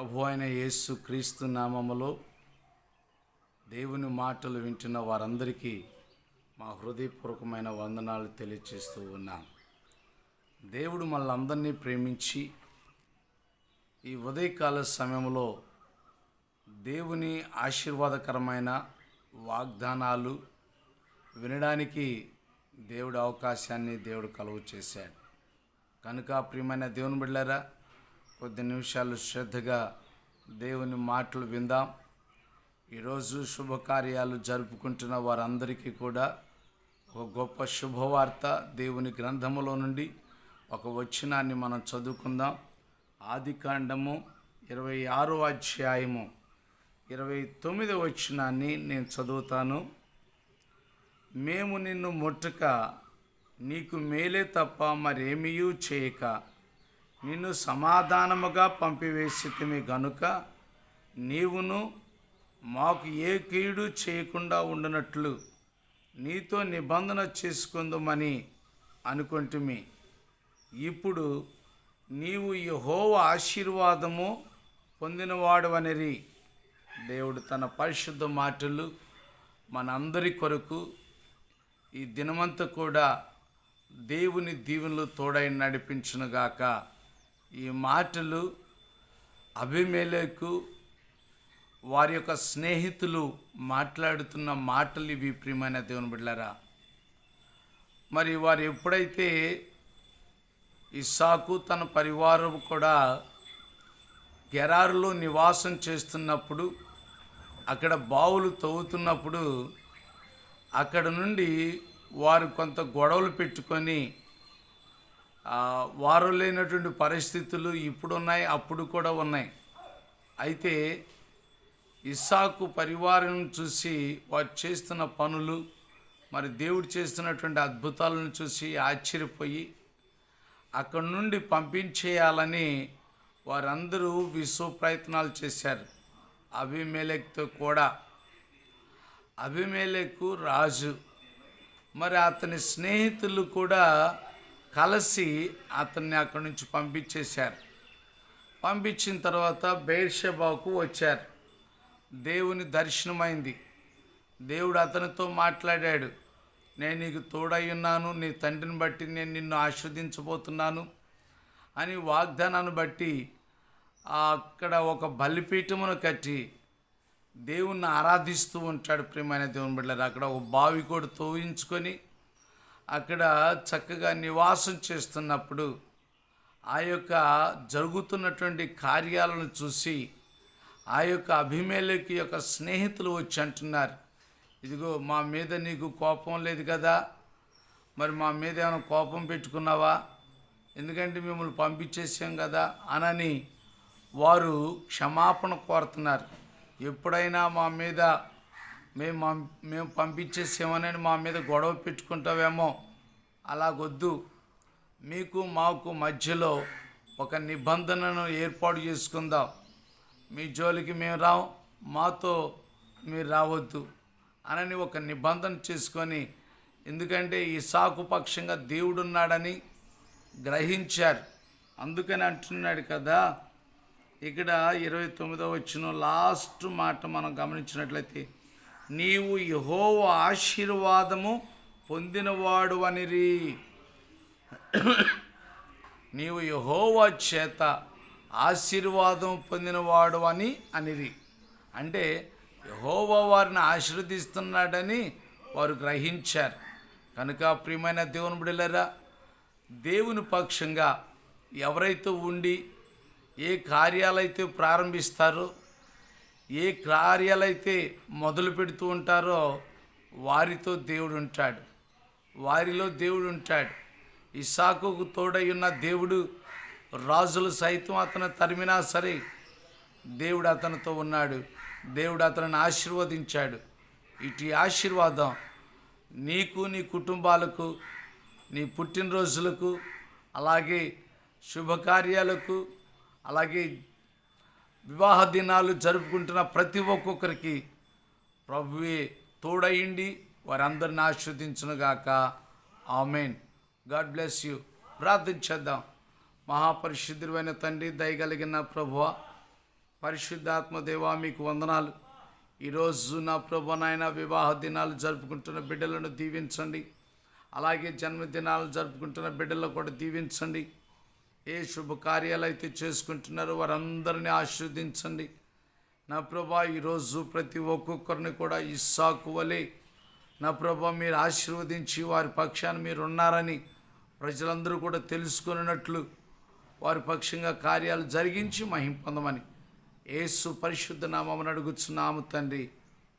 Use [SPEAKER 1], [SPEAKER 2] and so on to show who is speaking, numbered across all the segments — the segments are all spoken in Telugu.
[SPEAKER 1] ప్రభు అయిన యేసు క్రీస్తు నామములో దేవుని మాటలు వింటున్న వారందరికీ మా హృదయపూర్వకమైన వందనాలు తెలియచేస్తూ ఉన్నాం. దేవుడు మనందరినీ ప్రేమించి ఈ ఉదయకాల సమయంలో దేవుని ఆశీర్వాదకరమైన వాగ్దానాలు వినడానికి దేవుడు అవకాశాన్ని దేవుడు కలుగు చేశాడు కనుక ప్రియమైన దేవుని బిడ్డారా కొద్ది నిమిషాలు శ్రద్ధగా దేవుని మాటలు విందాం. ఈరోజు శుభకార్యాలు జరుపుకుంటున్న వారందరికీ కూడా ఒక గొప్ప శుభవార్త దేవుని గ్రంథములో నుండి ఒక వచనాన్ని మనం చదువుకుందాం. ఆది కాండము ఇరవై ఆరో అధ్యాయము ఇరవై తొమ్మిది వచనాన్ని నేను చదువుతాను. మేము నిన్ను ముట్టక నీకు మేలే తప్ప మరేమీయూ చేయక నిన్ను సమాధానముగా పంపివేసితిమి గనుక నీవును మాకు ఏ కీడు చేయకుండా ఉండనట్లు నీతో నిబంధన చేసుకుందామని అనుకుంటుమి. ఇప్పుడు నీవు యెహోవా ఆశీర్వాదము పొందినవాడు పొందినవాడవనిరి. దేవుడు తన పరిశుద్ధ మాటలు మనందరి కొరకు ఈ దినమంతా కూడా దేవుని దీవెనలు తోడై నడిపించునుగాక. ఈ మాటలు అభిమేలకు వారి యొక్క స్నేహితులు మాట్లాడుతున్న మాటలు ఇవి ప్రియమైన దేవుని బిడ్డారా మరి వారు ఎప్పుడైతే ఇస్సాకు తన పరివారం కూడా గెరారులో నివాసం చేస్తున్నప్పుడు అక్కడ బావులు తవ్వుతున్నప్పుడు అక్కడ నుండి వారు కొంత గొడవలు పెట్టుకొని వారు లేనటువంటి పరిస్థితులు ఇప్పుడు ఉన్నాయి అప్పుడు కూడా ఉన్నాయి. అయితే ఇస్సాకు పరివారం చూసి వారు చేస్తున్న పనులు మరి దేవుడు చేస్తున్నటువంటి అద్భుతాలను చూసి ఆశ్చర్యపోయి అక్కడి నుండి పంపించేయాలని వారందరూ విశ్వ ప్రయత్నాలు చేశారు. అభిమేలెక్తో కూడా. అభిమేలకు రాజు. మరి అతని స్నేహితులు కూడా కలిసి అతన్ని అక్కడి నుంచి పంపించేశారు. పంపించిన తర్వాత బేర్షబాకు వచ్చారు. దేవుని దర్శనమైంది. దేవుడు అతనితో మాట్లాడాడు. నేను నీకు తోడై ఉన్నాను నీ తండ్రిని బట్టి నేను నిన్ను ఆస్వాదించబోతున్నాను అని వాగ్దానాన్ని బట్టి అక్కడ ఒక బలిపీఠమును కట్టి దేవుణ్ణి ఆరాధిస్తూ ఉంటాడు ప్రియమైన దేవుని బిడ్డలారు. అక్కడ ఒక బావి కూడా తోవించుకొని అక్కడ చక్కగా నివాసం చేస్తున్నప్పుడు ఆ యొక్క జరుగుతున్నటువంటి కార్యాలను చూసి ఆ యొక్క అభిమేలకి యొక్క స్నేహితులు వచ్చి అంటున్నారు ఇదిగో మా మీద నీకు కోపం లేదు కదా మరి మా మీద ఏమైనా కోపం పెట్టుకున్నావా? ఎందుకంటే మిమ్మల్ని పంపించేసాం కదా అనని వారు క్షమాపణ కోరుతున్నారు. ఎప్పుడైనా మా మీద మేము మా- మేము పంపించేసామని మా మీద గొడవ పెట్టుకుంటావేమో అలాగొద్దు. మీకు మాకు మధ్యలో ఒక నిబంధనను ఏర్పాటు చేసుకుందాం. మీ జోలికి మేము రావు మాతో మీరు రావద్దు అనని ఒక నిబంధన చేసుకొని ఎందుకంటే ఈ సాకు పక్షంగా దేవుడున్నాడని గ్రహించారు. అందుకని అంటున్నాడు కదా ఇక్కడ ఇరవై తొమ్మిదో వచ్చిన లాస్ట్ మాట మనం గమనించినట్లయితే నీవు యహోవ ఆశీర్వాదము పొందినవాడు అనిరి నీవు యహోవ చేత ఆశీర్వాదం పొందినవాడు అని అనిరి. అంటే యహోవ వారిని ఆశీర్వదిస్తున్నాడని వారు గ్రహించారు. కనుక ప్రియమైన దేవుని బిడలరా దేవుని పక్షంగా ఎవరైతే ఉండి ఏ కార్యాలైతే ప్రారంభిస్తారో ఏ కార్యాలైతే మొదలు పెడుతూ ఉంటారో వారితో దేవుడు ఉంటాడు. వారిలో దేవుడు ఉంటాడు. ఇసాకుకు తోడై ఉన్న దేవుడు రాజులు సైతం అతను తరిమినా సరే దేవుడు అతనితో ఉన్నాడు. దేవుడు అతనిని ఆశీర్వదించాడు. ఇటు ఆశీర్వాదం నీకు నీ కుటుంబాలకు నీ పుట్టినరోజులకు అలాగే శుభకార్యాలకు అలాగే వివాహ దినాలు జరుపుకుంటున్న ప్రతి ఒక్కొక్కరికి ప్రభువే తోడయిండి వారందరిని ఆస్వాదించునుగాక ఆమెన్. God bless you. ప్రార్థించేద్దాం మహాపరిశుద్ధుడైన తండ్రి దయగలిగిన ప్రభువ పరిశుద్ధాత్మ దేవా మీకు వందనాలు. ఈరోజు నా ప్రభు నాయన వివాహ దినాలు జరుపుకుంటున్న బిడ్డలను దీవించండి. అలాగే జన్మదినాలు జరుపుకుంటున్న బిడ్డలను కూడా దీవించండి. ఏ శుభకార్యాలు అయితే చేసుకుంటున్నారో వారందరినీ ఆశీర్వదించండి. నా ప్రభా ఈరోజు ప్రతి ఒక్కొక్కరిని కూడా ఇస్సాకు వలె నా ప్రభా మీరు ఆశీర్వదించి వారి పక్షాన్ని మీరు ఉన్నారని ప్రజలందరూ కూడా తెలుసుకున్నట్లు వారి పక్షంగా కార్యాలు జరిగించి మహిం పొందమని యేసు పరిశుద్ధ నామం అడుగుచున్నాము తండ్రి.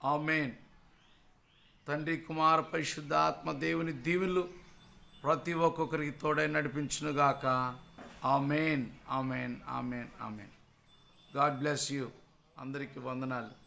[SPEAKER 1] ఆమెన్. తండ్రి కుమార పరిశుద్ధ ఆత్మ దేవుని దీవులు ప్రతి ఒక్కొక్కరికి తోడై నడిపించునుగాక. Amen amen amen amen. God bless you. అందరికీ వందనాలు.